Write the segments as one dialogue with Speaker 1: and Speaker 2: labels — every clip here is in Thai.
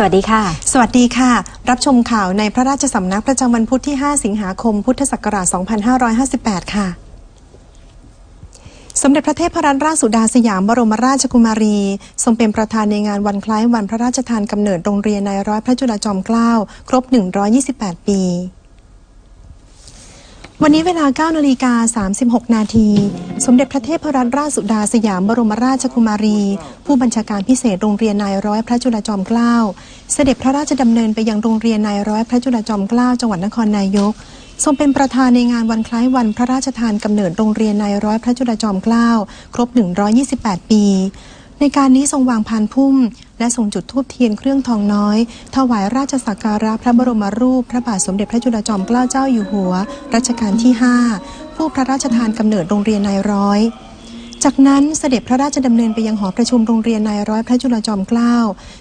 Speaker 1: สวัสดีค่ะ
Speaker 2: สวัสดีค่ะ รับชมข่าวในพระราชสำนักประจำวันพุธที่ 5 สิงหาคม พุทธศักราช 2558 ค่ะสมเด็จพระเทพรัตนราชสุดาสยามบรมราชกุมารี ทรงเป็นประธานในงานวันคล้ายวันพระราชทานกำเนิดโรงเรียนนายร้อยพระจุลจอมเกล้าครบ 128 ปี วันนี้เวลา 9นาฬิกา36 นาที สมเด็จพระเทพรัตนราชสุดาสยามบรมราชกุมารี ผู้บัญชาการพิเศษโรงเรียนนายร้อยพระจุลจอมเกล้า เสด็จพระราชดำเนินไปยังโรงเรียนนายร้อยพระจุลจอมเกล้าจังหวัดนครนายก ทรงเป็นประธานในงานวันคล้ายวันพระราชทานกำเนิดโรงเรียนนายร้อยพระจุลจอมเกล้า ครบ 128 ปี ในการนี้ทรงวางพานพุ่ม และทรงจุดธูปเทียนเครื่องทองน้อย ถวายราชสักการะพระบรมรูป พระบาทสมเด็จพระจุลจอมเกล้าเจ้าอยู่หัว รัชกาลที่ 5 ผู้พระราชทานกำเนิดโรงเรียนนายร้อย จากนั้นเสด็จพระราชดำเนินไปยังหอประชุมโรงเรียนนายร้อยพระจุลจอมเกล้า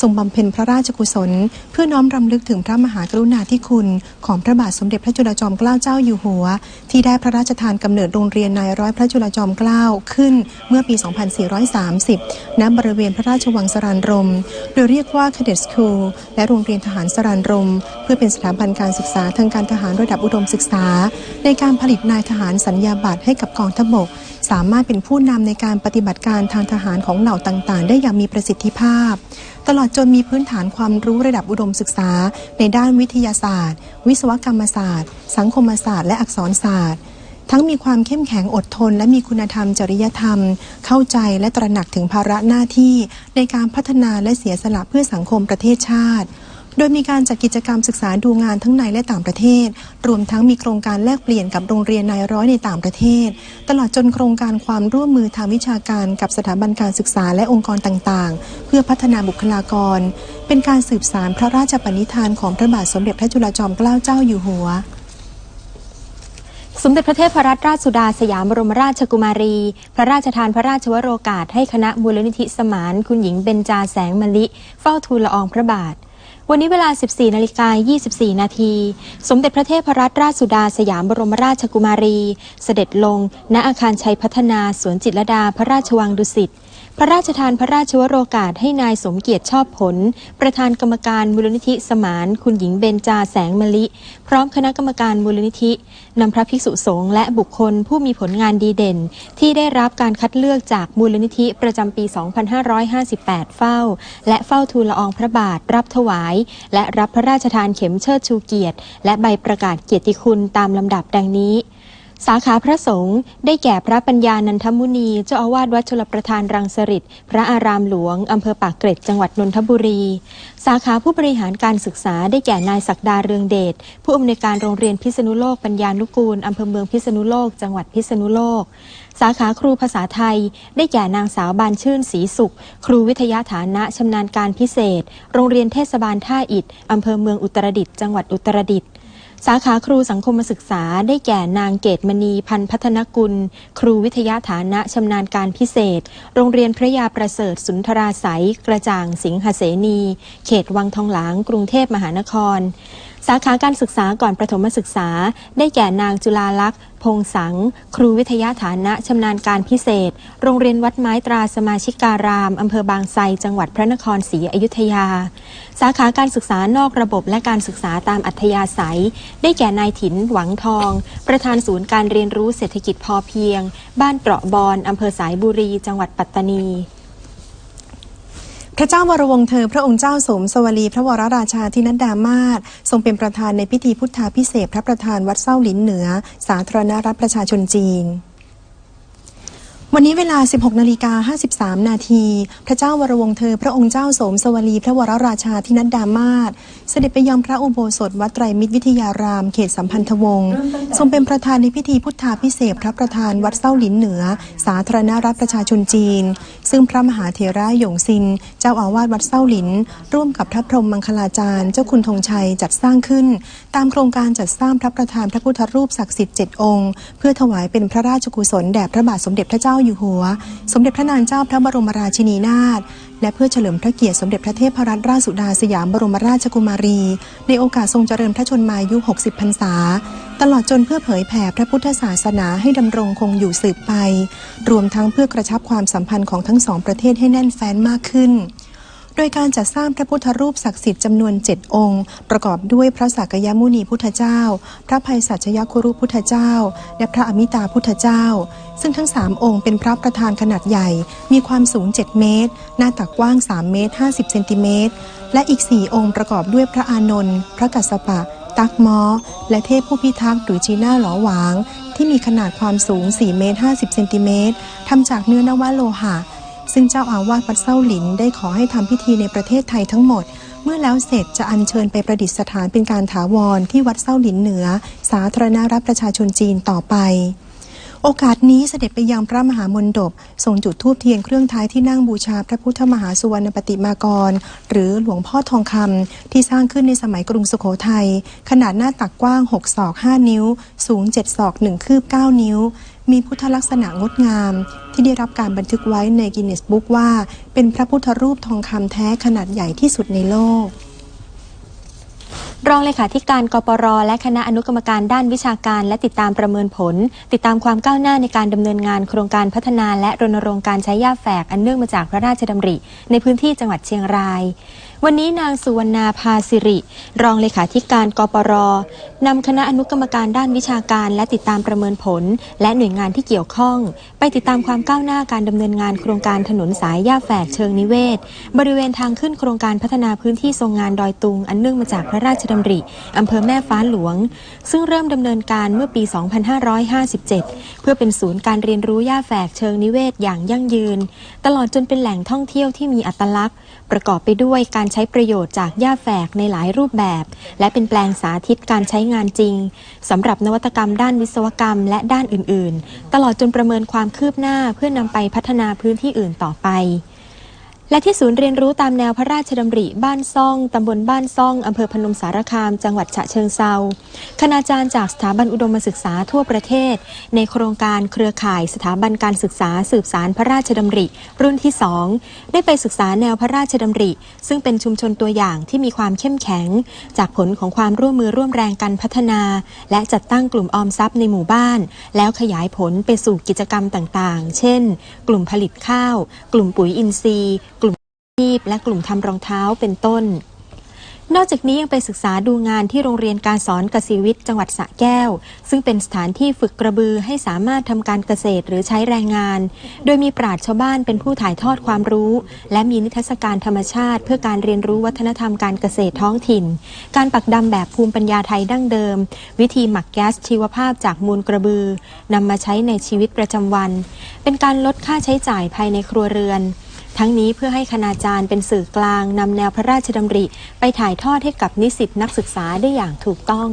Speaker 2: ทรงบำเพ็ญพระราชกุศล เพื่อน้อมรำลึกถึงพระมหากรุณาธิคุณ ของพระบาทสมเด็จพระจุลจอมเกล้าเจ้าอยู่หัว ที่ได้พระราชทานกำเนิดโรงเรียนนายร้อยพระจุลจอมเกล้าขึ้นเมื่อปี 2430 ณ บริเวณพระราชวังสรานรม โดยเรียกว่า Cadet School และโรงเรียนทหารสรานรม เพื่อเป็นสถาบันการศึกษาทางการทหารระดับอุดมศึกษา ในการผลิตนายทหารสัญญาบัตรให้กับกองทัพบก สามารถเป็นผู้นำในการปฏิบัติการทางทหารของเหล่าต่างๆ ได้อย่างมีประสิทธิภาพ ตลอดจนมีพื้นฐานความรู้ระดับอุดมศึกษา ในด้านวิทยาศาสตร์ วิศวกรรมศาสตร์ สังคมศาสตร์ และอักษรศาสตร์ทั้งมีความเข้มแข็งอดทน และมีคุณธรรมจริยธรรม เข้าใจและตระหนักถึงภาระหน้าที่ ในการพัฒนาและเสียสละเพื่อสังคมประเทศชาติ โดยมีการจัดกิจกรรมศึกษาดูงานทั้งในและต่างประเทศ รวมทั้งมีโครงการแลกเปลี่ยนกับโรงเรียนนายร้อยในต่างประเทศ ตลอดจนโครงการความร่วมมือทางวิชาการกับสถาบันการศึกษาและองค์กรต่างๆ เพื่อพัฒนาบุคลากร เป็นการสืบสารพระราชปณิธานของพระบาทสมเด็จพระจุลจอมเกล้าเจ้าอยู่หัว
Speaker 1: สมเด็จพระเทพรัตนราชสุดาสยามบรมราชกุมารี พระราชทานพระราชวโรกาสให้คณะมูลนิธิสมาน คุณหญิงเบญจาแสงมะลิ เฝ้าทูลละอองพระบาท วันนี้เวลา 14นาฬิกา24 นาที สมเด็จพระเทพรัตนราชสุดาสยามบรมราชกุมารี เสด็จลง ณอาคารชัยพัฒนาสวนจิตรลดาพระราชวังดุสิต พระราชทานพระราชวโรกาสให้นายสมเกียรติชอบผล ประธานกรรมการมูลนิธิสมาน คุณหญิงเบญจาแสงมะลิ พร้อมคณะกรรมการมูลนิธินำพระภิกษุสงฆ์และบุคคลผู้มีผลงานดีเด่น ที่ได้รับการคัดเลือกจากมูลนิธิประจำปี 2558 เฝ้า และเฝ้าทูลละอองพระบาทรับถวาย และรับพระราชทานเข็มเชิดชูเกียรติ และใบประกาศเกียรติคุณตามลำดับดังนี้ สาขาพระสงฆ์ได้แก่พระปัญญานันทมุนี เจ้าอาวาสวัดชลประทานรังสฤษพระอารามหลวง อำเภอปากเกร็ดจังหวัดนนทบุรี สาขาผู้บริหารการศึกษาได้แก่นายศักดาเรืองเดช ผู้อำนวยการโรงเรียนพิษณุโลกปัญญานุกูล อำเภอเมืองพิษณุโลก จังหวัดพิษณุโลก สาขาครูภาษาไทย ได้แก่นางสาวบานชื่นศรีสุข ครูวิทยาฐานะชำนาญการพิเศษ โรงเรียนเทศบาลท่าอิฐอำเภอเมืองอุตรดิตถ์จังหวัดอุตรดิตถ์ สาขาครูสังคมศึกษาได้แก่นางเกตมณีพันพัฒนกุล ครูวิทยาฐานะชำนาญการพิเศษ โรงเรียนพระยาประเสริฐสุนทราสายกระจ่างสิงหเสนี เขตวังทองหลางกรุงเทพมหานคร สาขาการศึกษาก่อนประถมศึกษา ได้แก่นางจุลาลักษณ์ พงสัง ครูวิทยาฐานะชำนาญการพิเศษ โรงเรียนวัดไม้ตราสมาชิการามอำเภอบางไทรจังหวัดพระนครศรีอยุธยา สาขาการศึกษานอกระบบและการศึกษาตามอัธยาศัย ได้แก่นายถินหวังทอง ประธานศูนย์การเรียนรู้เศรษฐกิจพอเพียง บ้านเตราะบอนอำเภอสายบุรี จังหวัดปัตตานี
Speaker 2: พระเจ้าวรวงเธอพระองค์เจ้าสมสวลี พระวรราชาธินัดดามาศทรงเป็นประธานในพิธีพุทธาพิเศษพระประธานวัดเส้าหลินเหนือ สาธารณรัฐประชาชนจีน วันนี้เวลา 16 นาฬิกา 53 นาที พระเจ้าวรวงศ์เธอ พระองค์เจ้าสมสวลี พระวรราชาธินัดดามาศเสด็จไปยังพระอุโบสถวัดไตรมิตรวิทยาราม เขตสัมพันธวงศ์ ทรงเป็นประธานในพิธีพุทธาพิเศษกพระประธานวัดเส้าหลินเหนือ สาธารณรัฐประชาชนจีน ซึ่งพระมหาเถระหยงซิน เจ้าอาวาสวัดเส้าหลิน ร่วมกับพระพรหมมังคลาจารย์ เจ้าคุณธงชัยจัดสร้างขึ้น ตามโครงการจัดสร้างพระประธานพระพุทธรูปศักดิ์สิทธิ์เจ็ดองค์ เพื่อถวายเป็นพระราชกุศลแด่พระบาทสมเด็จพระเจ้าอยู่หัว สมเด็จพระนางเจ้าพระบรมราชินีนาถและเพื่อเฉลิมพระเกียรติสมเด็จพระเทพรัตนราชสุดาสยามบรมราชกุมารี ในโอกาสทรงเจริญพระชนมายุ 60 พรรษา ตลอดจนเพื่อเผยแผ่พระพุทธศาสนาให้ดำรงคงอยู่สืบไป รวมทั้งเพื่อกระชับความสัมพันธ์ของทั้งสองประเทศให้แน่นแฟ้นมากขึ้น โดยการจัดสร้างพระพุทธรูปศักดิ์สิทธิ์จำนวน 7 องค์ ประกอบด้วยพระสักยมุนีพุทธเจ้า พระภัยสัชยคุรุพุทธเจ้า และพระอมิตาพุทธเจ้า ซึ่งทั้ง 3 องค์เป็นพระประธานขนาดใหญ่ มีความสูง 7 เมตร หน้าตักกว้าง 3 เมตร 50 เซนติเมตร และอีก 4 องค์ประกอบด้วยพระอานนท์ พระกัสสปะ ตักมอ และเทพผู้พิทักษ์หรือจีน่าหลอหวาง ที่มีขนาดความสูง 4 เมตร 50 เซนติเมตรทำจากเนื้อนวโลหะ ซึ่งเจ้าอาวาสวัดเส้าหลินได้ขอให้ทำพิธีในประเทศไทยทั้งหมด เมื่อแล้วเสร็จจะอัญเชิญไปประดิษฐานเป็นการถาวรที่วัดเส้าหลินเหนือ สาธารณรัฐประชาชนจีนต่อไปโอกาสนี้เสด็จไปยังพระมหามนดบทรงจุดธูปเทียนเครื่องท้ายที่นั่งบูชาพระพุทธมหาสุวรรณปฏิมากร หรือหลวงพ่อทองคำที่สร้างขึ้นในสมัยกรุงสุโขทัยขนาดหน้าตักกว้าง 6 ศอก 5 นิ้ว สูง 7 ศอก 1 คืบ 9 นิ้ว มีพุทธลักษณะงดงาม ที่ได้รับการบันทึกไว้ในกินเนสบุ๊กว่า เป็นพระพุทธรูปทองคำแท้ขนาดใหญ่ที่สุดในโลก
Speaker 1: รองเลขาธิการกปรและคณะอนุกรรมการด้านวิชาการและติดตามประเมินผล ติดตามความก้าวหน้าในการดำเนินงานโครงการพัฒนาและรณรงค์การใช้หญ้าแฝกอันเนื่องมาจากพระราชดำริ ในพื้นที่จังหวัดเชียงราย วันนี้นางสุวรรณาภาสิริ รองเลขาธิการกปรนำคณะอนุกรรมการด้านวิชาการ และติดตามประเมินผล และหน่วยงานที่เกี่ยวข้อง ไปติดตามความก้าวหน้าการดำเนินงานโครงการถนนสายหญ้าแฝกเชิงนิเวศ บริเวณทางขึ้นโครงการพัฒนาพื้นที่ทรงงานดอยตุง อันเนื่องมาจากพระราชดำริอำเภอแม่ฟ้าหลวง ซึ่งเริ่มดำเนินการเมื่อปี 2557 เพื่อเป็นศูนย์การเรียนรู้หญ้าแฝกเชิงนิเวศอย่างยั่งยืน ตลอดจนเป็นแหล่งท่องเที่ยวที่มีอัตลักษณ์ ประกอบไปด้วยการใช้ประโยชน์จากหญ้าแฝกในหลายรูปแบบ และเป็นแปลงสาธิตการใช้งานจริงสำหรับนวัตกรรมด้านวิศวกรรมและด้านอื่น ๆ ตลอดจนประเมินความคืบหน้าเพื่อนำไปพัฒนาพื้นที่อื่นต่อไป และที่ศูนย์เรียนรู้ตามแนวพระราชดำริบ้านซ่อง ตำบลบ้านซ่อง อำเภอพนมสารคาม จังหวัดฉะเชิงเซาคณาจารย์จากสถาบันอุดมศึกษาทั่วประเทศ ในโครงการเครือข่ายสถาบันการศึกษาสืบสารพระราชดำริ รุ่นที่ 2 ได้ไปศึกษาแนวพระราชดำริ ซึ่งเป็นชุมชนตัวอย่างที่มีความเข้มแข็ง จากผลของความร่วมมือร่วมแรงกันพัฒนา และจัดตั้งกลุ่มออมทรัพย์ในหมู่บ้าน แล้วขยายผลไปสู่กิจกรรมต่างๆ เช่น กลุ่มผลิตข้าว กลุ่มปุ๋ยอินทรีย์ ชีพและกลุ่มทำรองเท้าเป็นต้น นอกจากนี้ยังไปศึกษาดูงานที่โรงเรียนการสอนเกษตรวิทย์จังหวัดสระแก้ว ซึ่งเป็นสถานที่ฝึกกระบือให้สามารถทำการเกษตรหรือใช้แรงงาน โดยมีปราชญ์ชาวบ้านเป็นผู้ถ่ายทอดความรู้ และมีนิทรรศการธรรมชาติ เพื่อการเรียนรู้วัฒนธรรมการเกษตรท้องถิ่น การปักดำแบบภูมิปัญญาไทยดั้งเดิม วิธีหมักแก๊สชีวภาพจากมูลกระบือนำมาใช้ในชีวิตประจำวัน เป็นการลดค่าใช้จ่ายภายในครัวเรือน ทั้งนี้เพื่อให้คณาจารย์เป็นสื่อกลางนำแนวพระราชดำริ ไปถ่ายทอดให้กับนิสิตนักศึกษาได้อย่างถูกต้อง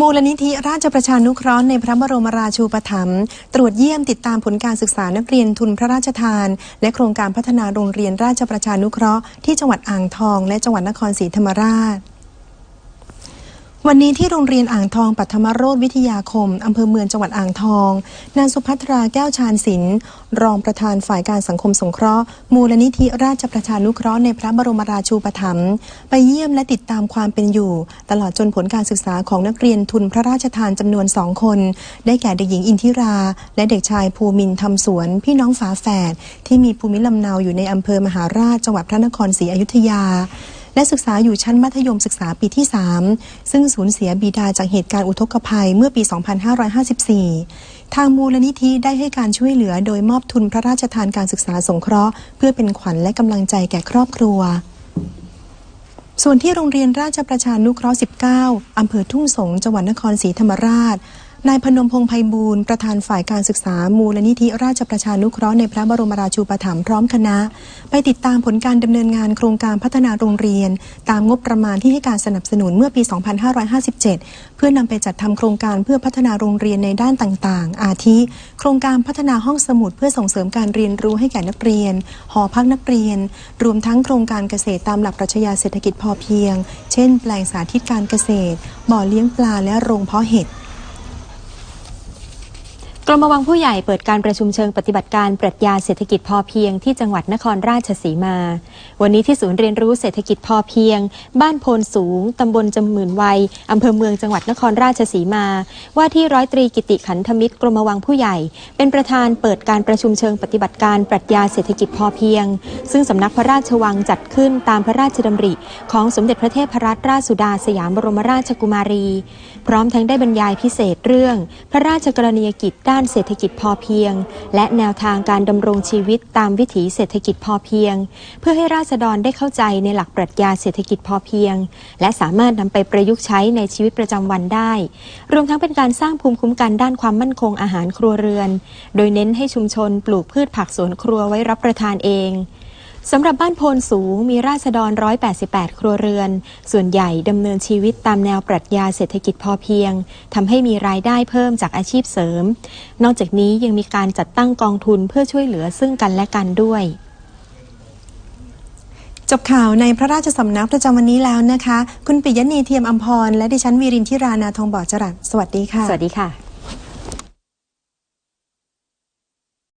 Speaker 2: มูลนิธิราชประชานุเคราะห์ในพระบรมราชูปถัมภ์ตรวจเยี่ยมติดตามผลการศึกษานักเรียนทุนพระราชทาน และโครงการพัฒนาโรงเรียนราชประชานุเคราะห์ที่จังหวัดอ่างทอง และจังหวัดนครศรีธรรมราช วันนี้ที่โรงเรียนอ่างทองปัทมโรธวิทยาคม อำเภอเมืองจังหวัดอ่างทอง นางสุภัทราแก้วชาญศิลป์รองประธานฝ่ายการสังคมสงเคราะห์ มูลนิธิราชประชานุเคราะห์ในพระบรมราชูปถัมภ์ไปเยี่ยมและติดตามความเป็นอยู่ ตลอดจนผลการศึกษาของนักเรียนทุนพระราชทานจำนวนสองคน ได้แก่เด็กหญิงอินทิรา และเด็กชายภูมินทำสวน พี่น้องฝาแฝดที่มีภูมิลำเนาอยู่ในอำเภอมหาราชจังหวัดพระนครศรีอยุธยา และศึกษาอยู่ชั้นมัธยมศึกษาปีที่ 3 ซึ่งสูญเสียบิดาจากเหตุการณ์อุทกภัยเมื่อปี 2554 ทางมูลนิธิได้ให้การช่วยเหลือโดยมอบทุนพระราชทานการศึกษาสงเคราะห์ เพื่อเป็นขวัญและกำลังใจแก่ครอบครัวส่วนที่โรงเรียนราชประชานุเคราะห์ 19 อำเภอทุ่งสง จังหวัดนครศรีธรรมราช นายพนมพงษ์ไพบูลย์ประธานฝ่ายการศึกษามูลนิธิราชประชานุเคราะห์ในพระบรมราชูปถัมภ์พร้อมคณะ ไปติดตามผลการดำเนินงานโครงการพัฒนาโรงเรียน ตามงบประมาณที่ให้การสนับสนุนเมื่อปี 2557 เพื่อนำไปจัดทำโครงการเพื่อพัฒนาโรงเรียนในด้านต่างๆ อาทิ โครงการพัฒนาห้องสมุดเพื่อส่งเสริมการเรียนรู้ให้แก่นักเรียน หอพักนักเรียน รวมทั้งโครงการเกษตรตามหลักปรัชญาเศรษฐกิจพอเพียง เช่น แปลงสาธิตการเกษตร บ่อเลี้ยงปลาและโรงเพาะเห็ด
Speaker 1: กรมวังผู้ใหญ่เปิดการประชุมเชิงปฏิบัติการปรัชญาเศรษฐกิจพอเพียงที่จังหวัดนครราชสีมา วันนี้ที่ศูนย์เรียนรู้เศรษฐกิจพอเพียง บ้านโพนสูง ตำบลจำหมื่นวัยอำเภอเมืองจังหวัดนครราชสีมา ว่าที่ร้อยตรีกิติขันธมิตรกรมวังผู้ใหญ่ เป็นประธานเปิดการประชุมเชิงปฏิบัติการปรัชญาเศรษฐกิจพอเพียง ซึ่งสำนักพระราชวังจัดขึ้นตามพระราชดำริ ของสมเด็จพระเทพรัตนราชสุดาสยามบรมราชกุมารี พร้อมทั้งได้บรรยายพิเศษเรื่อง พระราชกรณียกิจด้านเศรษฐกิจพอเพียง และแนวทางการดำรงชีวิตตามวิถีเศรษฐกิจพอเพียง เพื่อให้ราษฎรได้เข้าใจในหลักปรัชญาเศรษฐกิจพอเพียง และสามารถนำไปประยุกต์ใช้ในชีวิตประจำวันได้ รวมทั้งเป็นการสร้างภูมิคุ้มกันด้านความมั่นคงอาหารครัวเรือน โดยเน้นให้ชุมชนปลูกพืชผักสวนครัวไว้รับประทานเอง สำหรับบ้านโพนสูงมีราษฎร 188 ครัวเรือน ส่วนใหญ่ดำเนินชีวิตตามแนวปรัชญาเศรษฐกิจพอเพียงทำให้มีรายได้เพิ่มจากอาชีพเสริม นอกจากนี้ยังมีการจัดตั้งกองทุนเพื่อช่วยเหลือซึ่งกันและกันด้วย
Speaker 2: จบข่าวในพระราชสำนักประจำวันนี้แล้วนะคะ คุณปิยะนีเทียมอัมพร และดิฉันวีรินทิรานาทองบอดจรัสสวัสดีค่ะ
Speaker 1: สวัสดีค่ะ